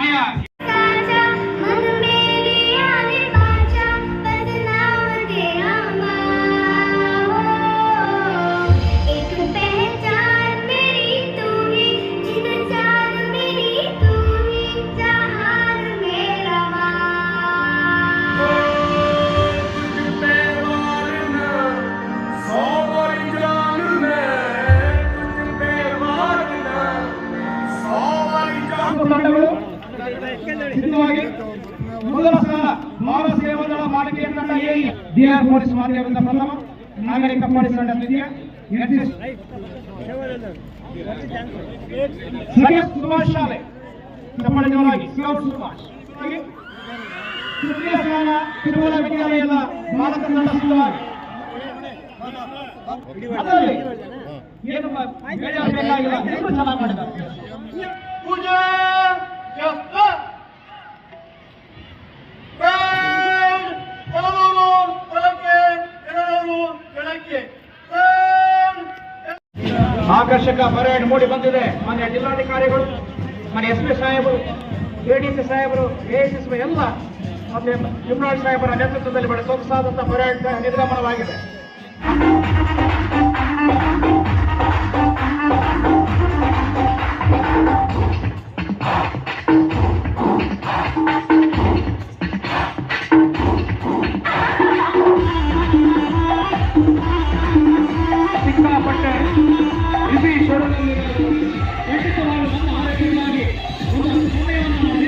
ಮಾನ್ಯ ಸಿದ್ಧವಾಗಿ ಮೊದಲ ಸಲ ಭಾರತ ಸೇವಾದಳ ತಂಡ ಎ ಬಿಆರ್ ಪೊಲೀಸ್ ಮಾಧ್ಯಮದಿಂದ ಪ್ರಥಮ ನಾಗರಿಕ ಪೊಲೀಸ್ ಸುಭಾಷ್ ಶಾಲೆ ಚಪ್ಪಳ ಜೋರಾಗಿ ಸ್ಕೌಟ್ ಸುಭಾಷ್. ಹಾಗೆ ತೃತೀಯ ಸ್ಥಾನ ತಿರುಮಲ ವಿದ್ಯಾಲಯದ ಬಾಲಕ ತಂಡ ಏನು ಚೆನ್ನಾಗಿ ಆಕರ್ಷಕ ಪರೇಡ್ ಮೂಡಿ ಬಂದಿದೆ. ಮಾನ್ಯ ಜಿಲ್ಲಾಧಿಕಾರಿಗಳು ಮನೆ ಎಸ್ ಪಿ ಸಾಹೇಬರು ಎಡಿಸಿ ಸಾಹೇಬರು ಎಎಸ್ಎಸ್ ಎಲ್ಲ ಮತ್ತೆ ಇಮ್ರಾನ್ ಸಾಹೇಬರ ನೇತೃತ್ವದಲ್ಲಿ ಬಡ ಸೊಗಸಾದಂತಹ ಪರೇಡ್ ನಿರ್ಗಮನವಾಗಿದೆ ಬಿಸಿ ಶೋರೂಮಲ್ಲಿ ಖಂಡಿತವಾಗಲೂ ನನ್ನ ಒಂದು ಸಮಯವನ್ನು